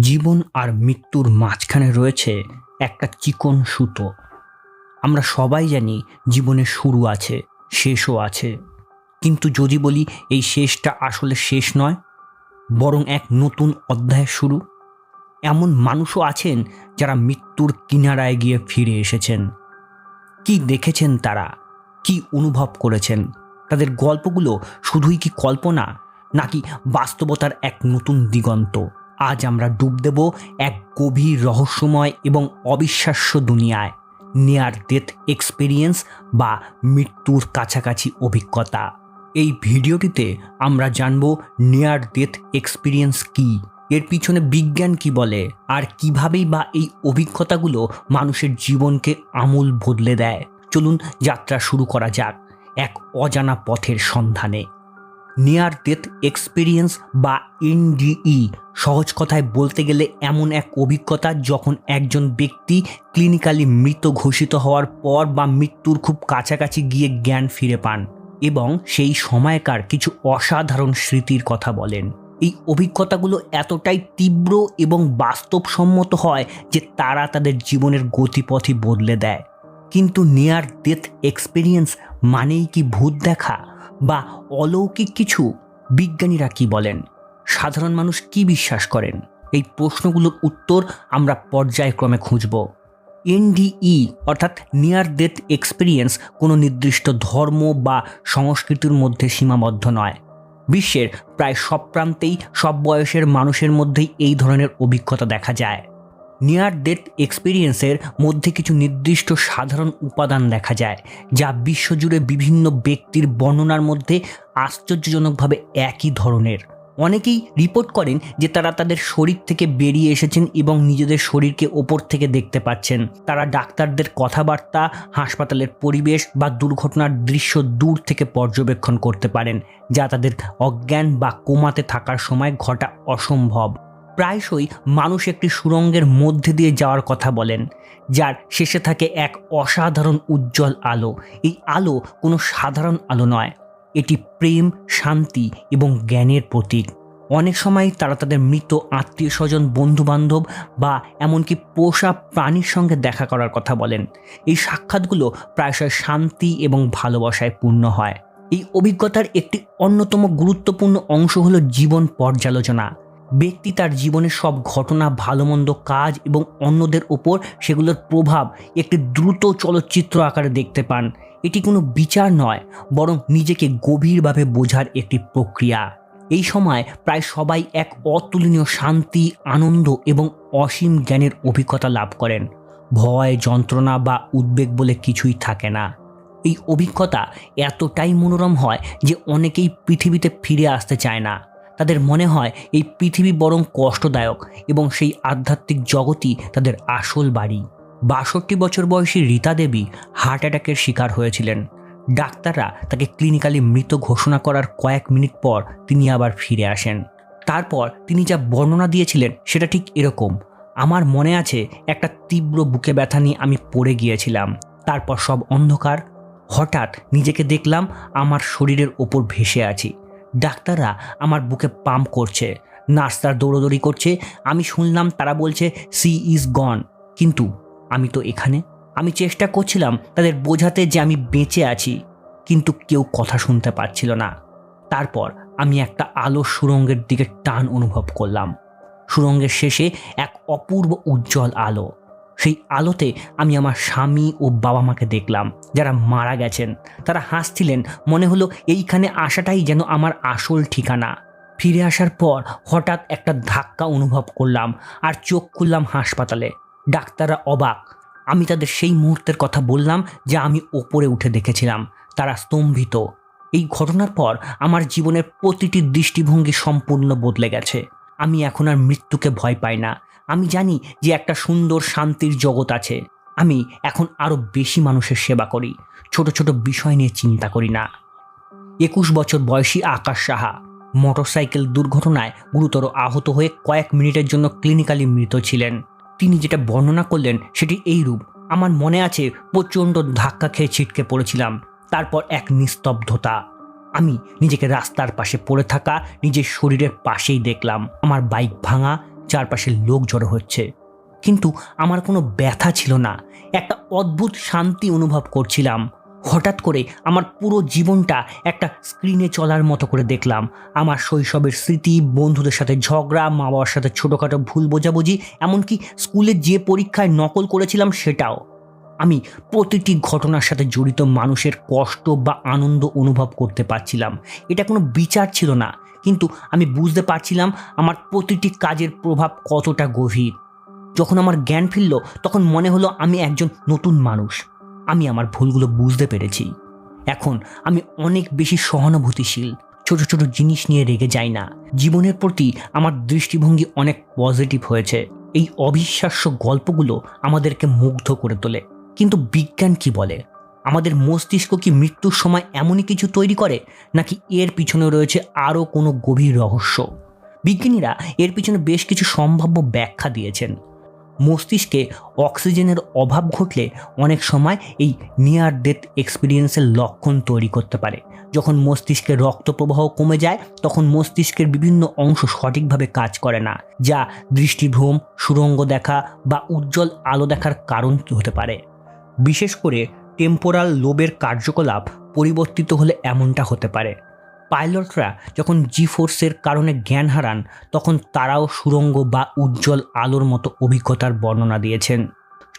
জীবন আর মৃত্যুর মাঝখানে রয়েছে একটা চিকন সুতো। আমরা সবাই জানি জীবনের শুরু আছে, শেষও আছে। কিন্তু যদি বলি এই শেষটা আসলে শেষ নয়, বরং এক নতুন অধ্যায়ের শুরু। এমন মানুষও আছেন যারা মৃত্যুর কিনারায় গিয়ে ফিরে এসেছেন। কি দেখেছেন তারা? কি অনুভব করেছেন? তাদের গল্পগুলো শুধুই কি কল্পনা, নাকি বাস্তবতার এক নতুন দিগন্ত? আজ আমরা ডুব দেব এক গভীর রহস্যময় এবং অবিশ্বাস্য দুনিয়ায়। নিয়ার ডেথ এক্সপিরিয়েন্স বা মৃত্যুর কাছাকাছি অভিজ্ঞতা। এই ভিডিওটিতে আমরা জানব নিয়ার ডেথ এক্সপিরিয়েন্স কি? এর পিছনে বিজ্ঞান কি বলে? আর কিভাবেই বা এই অভিজ্ঞতাগুলো মানুষের জীবনকে আমূল বদলে দেয়? চলুন যাত্রা শুরু করা যাক এক অজানা পথের সন্ধানে। নিয়ার ডেথ এক্সপিরিয়েন্স বা এনডিই সহজ কথায় বলতে গেলে এমন এক অভিজ্ঞতা যখন একজন ব্যক্তি ক্লিনিক্যালি মৃত ঘোষিত হওয়ার পর বা মৃত্যুর খুব কাছাকাছি গিয়ে জ্ঞান ফিরে পান এবং সেই সময়কার কিছু অসাধারণ স্মৃতির কথা বলেন। এই অভিজ্ঞতাগুলো এতটাই তীব্র এবং বাস্তবসম্মত হয় যে তারা তাদের জীবনের গতিপথই বদলে দেয়। কিন্তু নিয়ার ডেথ এক্সপিরিয়েন্স মানেই কি ভূত দেখা? বা অলৌকিক কিছু বিজ্ঞানীরা কি বলেন? সাধারণ মানুষ কি বিশ্বাস করেন? এই প্রশ্নগুলোর উত্তর আমরা পর্যায়ক্রমে খুঁজব। এনডিই, অর্থাৎ নিয়ার ডেথ এক্সপিরিয়েন্স কোনো নির্দিষ্ট ধর্ম বা সংস্কৃতির মধ্যে সীমাবদ্ধ নয়। বিশ্বের প্রায় সব প্রান্তেই সব বয়সের মানুষের মধ্যেই এই ধরনের অভিজ্ঞতা দেখা যায়। নিয়ার ডেথ এক্সপিরিয়েন্সের মধ্যে কিছু নির্দিষ্ট সাধারণ উপাদান দেখা যায়, যা বিশ্বজুড়ে বিভিন্ন ব্যক্তির বর্ণনার মধ্যে আশ্চর্যজনকভাবে একই ধরনের। অনেকেই রিপোর্ট করেন যে তারা তাদের শরীর থেকে বেরিয়ে এসেছেন এবং নিজেদের শরীরকে ওপর থেকে দেখতে পাচ্ছেন। তারা ডাক্তারদের কথাবার্তা, হাসপাতালের পরিবেশ বা দুর্ঘটনার দৃশ্য দূর থেকে পর্যবেক্ষণ করতে পারেন, যা তাদের অজ্ঞান বা কোমাতে থাকার সময় ঘটা অসম্ভব। প্রায়শই মানুষ একটি সুরঙ্গের মধ্যে দিয়ে যাওয়ার কথা বলেন, যার শেষে থাকে এক অসাধারণ উজ্জ্বল আলো। এই আলো কোনো সাধারণ আলো নয়, এটি প্রেম, শান্তি এবং জ্ঞানের প্রতীক। অনেক সময় তারা তাদের মৃত আত্মীয় স্বজন বন্ধুবান্ধব বা এমনকি পোষা প্রাণীর সঙ্গে দেখা করার কথা বলেন। এই সাক্ষাৎগুলো প্রায়শই শান্তি এবং ভালোবাসায় পূর্ণ হয়। এই অভিজ্ঞতার একটি অন্যতম গুরুত্বপূর্ণ অংশ হলো জীবন পর্যালোচনা। ব্যক্তি তার জীবনের সব ঘটনা ভালো মন্দ কাজ এবং অন্যদের ওপর সেগুলোর প্রভাব একটি দ্রুত চলচ্চিত্র আকারে দেখতে পান। এটি কোনো বিচার নয়, বরং নিজেকে গভীরভাবে বোঝার একটি প্রক্রিয়া। এই সময় প্রায় সবাই এক অতুলনীয় শান্তি, আনন্দ এবং অসীম জ্ঞানের অভিজ্ঞতা লাভ করেন। ভয়, যন্ত্রণা বা উদ্বেগ বলে কিছুই থাকে না। এই অভিজ্ঞতা এতটাই মনোরম হয় যে অনেকেই পৃথিবীতে ফিরে আসতে চায় না। তাদের মনে হয় এই পৃথিবী বরং কষ্টদায়ক এবং সেই আধ্যাত্মিক জগতই তাদের আসল বাড়ি। বাষট্টি বছর বয়সী রীতা দেবী হার্ট অ্যাটাকের শিকার হয়েছিলেন। ডাক্তাররা তাকে ক্লিনিক্যালি মৃত ঘোষণা করার কয়েক মিনিট পর তিনি আবার ফিরে আসেন। তারপর তিনি যা বর্ণনা দিয়েছিলেন সেটা ঠিক এরকম। আমার মনে আছে একটা তীব্র বুকে ব্যথা নিয়ে আমি পড়ে গিয়েছিলাম। তারপর সব অন্ধকার। হঠাৎ নিজেকে দেখলাম আমার শরীরের ওপর ভেসে আছি। ডাক্তাররা আমার বুকে পাম্প করছে নার্সরা দৌড়োদৌড়ি করছে, আমি শুনলাম তারা বলছে সি ইজ গন কিন্তু আমি তো এখানে। আমি চেষ্টা করছিলাম তাদের বোঝাতে যে আমি বেঁচে আছি, কিন্তু কেউ কথা শুনতে পাচ্ছিল না। তারপর আমি একটা আলো সুরঙ্গের দিকে টান অনুভব করলাম। সুরঙ্গের শেষে এক অপূর্ব উজ্জ্বল আলো। সেই আলোতে আমি আমার স্বামী ও বাবা মাকে দেখলাম, যারা মারা গেছেন। তারা হাসছিলেন, মনে হলো এইখানে আসাটাই যেন আমার আসল ঠিকানা। ফিরে আসার পর হঠাৎ একটা ধাক্কা অনুভব করলাম আর চোখ খুললাম হাসপাতালে। ডাক্তাররা অবাক। আমি তাদের সেই মুহূর্তের কথা বললাম যা আমি ওপরে উঠে দেখেছিলাম। তারা স্তম্ভিত। এই ঘটনার পর আমার জীবনের প্রতিটি দৃষ্টিভঙ্গি সম্পূর্ণ বদলে গেছে। আমি এখন আর মৃত্যুকে ভয় পাই না। আমি জানি যে একটা সুন্দর শান্তির জগৎ আছে। আমি এখন আরও বেশি মানুষের সেবা করি। ছোট ছোট বিষয় নিয়ে চিন্তা করি না। একুশ বছর বয়সী আকাশ সাহা মোটরসাইকেল দুর্ঘটনায় গুরুতর আহত হয়ে কয়েক মিনিটের জন্য ক্লিনিক্যালি মৃত ছিলেন। তিনি যেটা বর্ণনা করলেন সেটি এইরূপ আমার মনে আছে প্রচণ্ড ধাক্কা খেয়ে ছিটকে পড়েছিলাম। তারপর এক নিস্তব্ধতা। আমি নিজেকে রাস্তার পাশে পড়ে থাকা নিজের শরীরের পাশেই দেখলাম। আমার বাইক ভাঙা চারপাশে লোক জড়ো হচ্ছে। কিন্তু আমার কোনো ব্যথা ছিল না। একটা অদ্ভুত শান্তি অনুভব করছিলাম। হঠাৎ করে আমার পুরো জীবনটা একটা স্ক্রিনে চলার মতো করে দেখলাম। আমার শৈশবের স্মৃতি, বন্ধুদের সাথে ঝগড়া মা বাবার সাথে ছোটোখাটো ভুল বোঝাবুঝি, এমনকি স্কুলে যে পরীক্ষায় নকল করেছিলাম সেটাও। আমি প্রতিটি ঘটনার সাথে জড়িত মানুষের কষ্ট বা আনন্দ অনুভব করতে পারছিলাম। এটা কোনো বিচার ছিল না। কিন্তু আমি বুঝতে পারছিলাম আমার প্রতিটি কাজের প্রভাব কতটা গভীর। যখন আমার জ্ঞান ফিরল, তখন মনে হলো আমি একজন নতুন মানুষ। আমি আমার ভুলগুলো বুঝতে পেরেছি। এখন আমি অনেক বেশি সহানুভূতিশীল। ছোট ছোট জিনিস নিয়ে রেগে যাই না। জীবনের প্রতি আমার দৃষ্টিভঙ্গি অনেক পজিটিভ হয়েছে। এই অবিশ্বাস্য গল্পগুলো আমাদেরকে মুগ্ধ করে তোলে। কিন্তু বিজ্ঞান কি বলে? আমাদের মস্তিষ্ক কি মৃত্যুর সময় এমনই কিছু তৈরি করে, নাকি এর পিছনে রয়েছে আরও কোনো গভীর রহস্য? বিজ্ঞানীরা এর পিছনে বেশ কিছু সম্ভাব্য ব্যাখ্যা দিয়েছেন। মস্তিষ্কে অক্সিজেনের অভাব ঘটলে অনেক সময় এই নিয়ার ডেথ এক্সপিরিয়েন্সের লক্ষণ তৈরি করতে পারে। যখন মস্তিষ্কের রক্ত প্রবাহ কমে যায়, তখন মস্তিষ্কের বিভিন্ন অংশ সঠিকভাবে কাজ করে না, যা দৃষ্টিভ্রম, সুরঙ্গ দেখা বা উজ্জ্বল আলো দেখার কারণ হতে পারে। বিশেষ করে টেম্পোরাল লোবের কার্যকলাপ পরিবর্তিত হলে এমনটা হতে পারে। পাইলটরা যখন জি ফোর্সের কারণে জ্ঞান হারান, তখন তারাও সুরঙ্গ বা উজ্জ্বল আলোর মতো অভিজ্ঞতার বর্ণনা দিয়েছেন।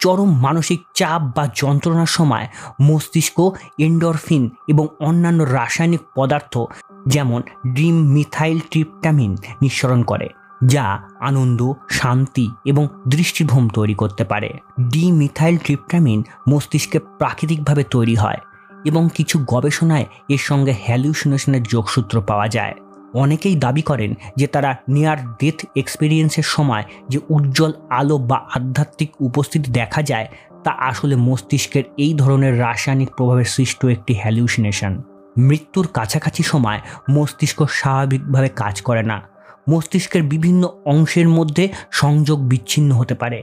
চরম মানসিক চাপ বা যন্ত্রণার সময় মস্তিষ্ক এন্ডরফিন এবং অন্যান্য রাসায়নিক পদার্থ, যেমন ড্রিম মিথাইল ট্রিপটামিন, নিঃসরণ করে। যা আনন্দ, শান্তি এবং দৃষ্টিভ্রম তৈরি করতে পারে। ডি মিথাইল ট্রিপটামিন মস্তিষ্কে প্রাকৃতিকভাবে তৈরি হয় এবং কিছু গবেষণায় এর সঙ্গে হ্যালিউসিনেশনের যোগসূত্র পাওয়া যায়। অনেকেই দাবি করেন যে তারা নিয়ার ডেথ এক্সপিরিয়েন্সের সময় যে উজ্জ্বল আলো বা আধ্যাত্মিক উপস্থিতি দেখা যায়, তা আসলে মস্তিষ্কের এই ধরনের রাসায়নিক প্রভাবের সৃষ্ট একটি হ্যালিউসিনেশন মৃত্যুর কাছাকাছি সময় মস্তিষ্ক স্বাভাবিকভাবে কাজ করে না। মস্তিষ্কের বিভিন্ন অংশের মধ্যে সংযোগ বিচ্ছিন্ন হতে পারে,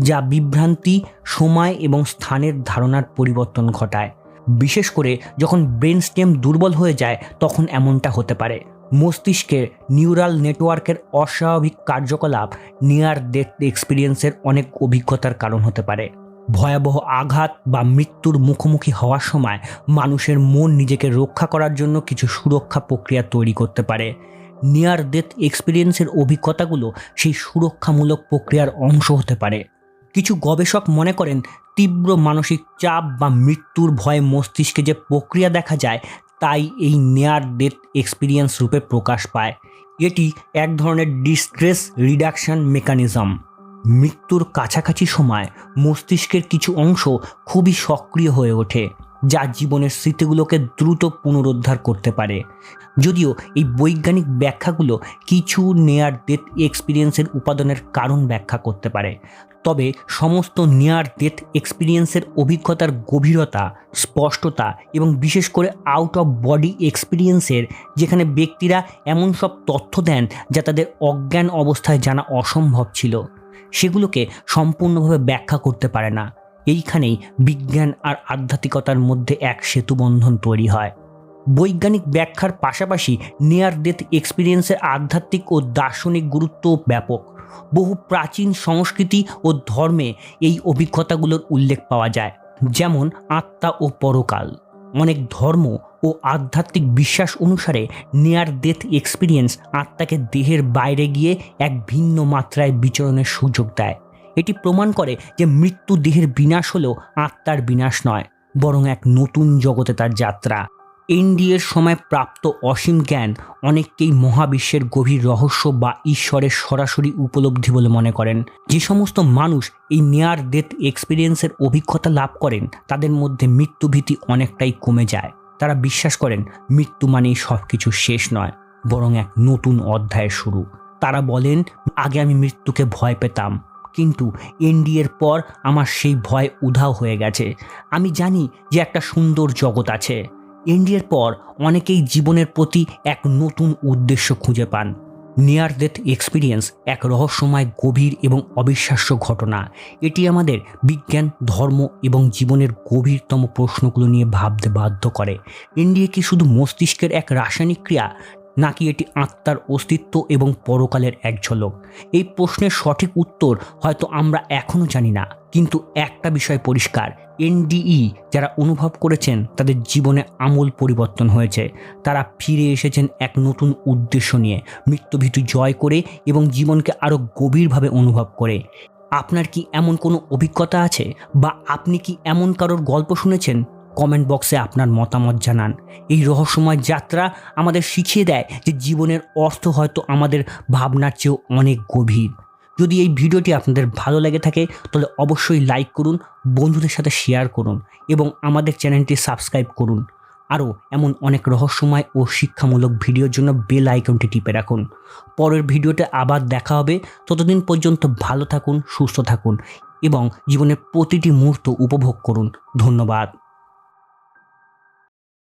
যা বিভ্রান্তি, সময় এবং স্থানের ধারণার পরিবর্তন ঘটায়। বিশেষ করে যখন ব্রেন স্টেম দুর্বল হয়ে যায়, তখন এমনটা হতে পারে। মস্তিষ্কের নিউরাল নেটওয়ার্কের অস্বাভাবিক কার্যকলাপ নিয়ার ডেথ এক্সপিরিয়েন্সের অনেক অভিজ্ঞতার কারণ হতে পারে। ভয়াবহ আঘাত বা মৃত্যুর মুখোমুখি হওয়ার সময় মানুষের মন নিজেকে রক্ষা করার জন্য কিছু সুরক্ষা প্রক্রিয়া তৈরি করতে পারে নিয়ার ডেথ এক্সপিরিয়েন্সের অভিজ্ঞতাগুলো সেই সুরক্ষামূলক প্রক্রিয়ার অংশ হতে পারে। কিছু গবেষক মনে করেন, তীব্র মানসিক চাপ বা মৃত্যুর ভয়ে মস্তিষ্কে যে প্রক্রিয়া দেখা যায়, তাই এই নেয়ার ডেথ এক্সপিরিয়েন্স রূপে প্রকাশ পায়। এটি এক ধরনের ডিস্ট্রেস রিডাকশন মেকানিজম মৃত্যুর কাছাকাছি সময় মস্তিষ্কের কিছু অংশ খুবই সক্রিয় হয়ে ওঠে। যা জীবনের স্মৃতিগুলোকে দ্রুত পুনরুদ্ধার করতে পারে। যদিও এই বৈজ্ঞানিক ব্যাখ্যাগুলো কিছু নেয়ার ডেথ এক্সপিরিয়েন্সের উপাদানের কারণ ব্যাখ্যা করতে পারে। তবে সমস্ত নেয়ার ডেথ এক্সপিরিয়েন্সের অভিজ্ঞতার গভীরতা, স্পষ্টতা এবং বিশেষ করে আউট অফ বডি এক্সপিরিয়েন্সের যেখানে ব্যক্তিরা এমন সব তথ্য দেন যা তাদের অজ্ঞান অবস্থায় জানা অসম্ভব ছিল, সেগুলোকে সম্পূর্ণভাবে ব্যাখ্যা করতে পারে না। এইখানেই বিজ্ঞান আর আধ্যাত্মিকতার মধ্যে এক সেতুবন্ধন তৈরি হয়। বৈজ্ঞানিক ব্যাখ্যার পাশাপাশি নিয়ার ডেথ এক্সপিরিয়েন্সের আধ্যাত্মিক ও দার্শনিক গুরুত্ব ব্যাপক। বহু প্রাচীন সংস্কৃতি ও ধর্মে এই অভিজ্ঞতাগুলোর উল্লেখ পাওয়া যায়, যেমন আত্মা ও পরকাল। অনেক ধর্ম ও আধ্যাত্মিক বিশ্বাস অনুসারে নিয়ার ডেথ এক্সপিরিয়েন্স আত্মাকে দেহের বাইরে গিয়ে এক ভিন্ন মাত্রায় বিচরণের সুযোগ দেয়। এটি প্রমাণ করে যে মৃত্যু দেহের বিনাশ হলেও আত্মার বিনাশ নয়, বরং এক নতুন জগতে তার যাত্রা। এনডিএর সময় প্রাপ্ত অসীম জ্ঞান অনেককেই মহাবিশ্বের গভীর রহস্য বা ঈশ্বরের সরাসরি উপলব্ধি বলে মনে করেন। যে সমস্ত মানুষ এই নেয়ার ডেথ এক্সপিরিয়েন্সের অভিজ্ঞতা লাভ করেন, তাদের মধ্যে মৃত্যুভীতি অনেকটাই কমে যায়। তারা বিশ্বাস করেন, মৃত্যু মানেই সব কিছু শেষ নয়, বরং এক নতুন অধ্যায়ের শুরু। তারা বলেন, আগে আমি মৃত্যুকে ভয় পেতাম। কিন্তু এনডিএর পর আমার সেই ভয় উধাও হয়ে গেছে। আমি জানি যে একটা সুন্দর জগৎ আছে। এনডিএর পর অনেকেই জীবনের প্রতি এক নতুন উদ্দেশ্য খুঁজে পান। নিয়ার ডেথ এক্সপিরিয়েন্স এক রহস্যময়, গভীর এবং অবিশ্বাস্য ঘটনা। এটি আমাদের বিজ্ঞান, ধর্ম এবং জীবনের গভীরতম প্রশ্নগুলো নিয়ে ভাবতে বাধ্য করে। এনডিএ কি শুধু মস্তিষ্কের এক রাসায়নিক ক্রিয়া নাকি এটি আত্মার অস্তিত্ব এবং পরকালের এক ঝলক? এই প্রশ্নের সঠিক উত্তর হয়তো আমরা এখনও জানি না, কিন্তু একটা বিষয় পরিষ্কার। এনডিই যারা অনুভব করেছেন, তাদের জীবনে আমূল পরিবর্তন হয়েছে। তারা ফিরে এসেছেন এক নতুন উদ্দেশ্য নিয়ে, মৃত্যুভীতু জয় করে এবং জীবনকে আরও গভীরভাবে অনুভব করে। আপনার কি এমন কোনো অভিজ্ঞতা আছে? বা আপনি কি এমন কারোর গল্প শুনেছেন? কমেন্ট বক্সে আপনার মতামত জানান। এই রহস্যময় যাত্রা আমাদের শিখিয়ে দেয় যে জীবনের অর্থ হয়তো আমাদের ভাবনার চেয়েও অনেক গভীর। যদি এই ভিডিওটি আপনাদের ভালো লেগে থাকে, তাহলে অবশ্যই লাইক করুন, বন্ধুদের সাথে শেয়ার করুন এবং আমাদের চ্যানেলটি সাবস্ক্রাইব করুন। আরও এমন অনেক রহস্যময় ও শিক্ষামূলক ভিডিওর জন্য বেল আইকনটি টিপে রাখুন। পরের ভিডিওতে আবার দেখা হবে। ততদিন পর্যন্ত ভালো থাকুন, সুস্থ থাকুন এবং জীবনের প্রতিটি মুহূর্ত উপভোগ করুন। ধন্যবাদ।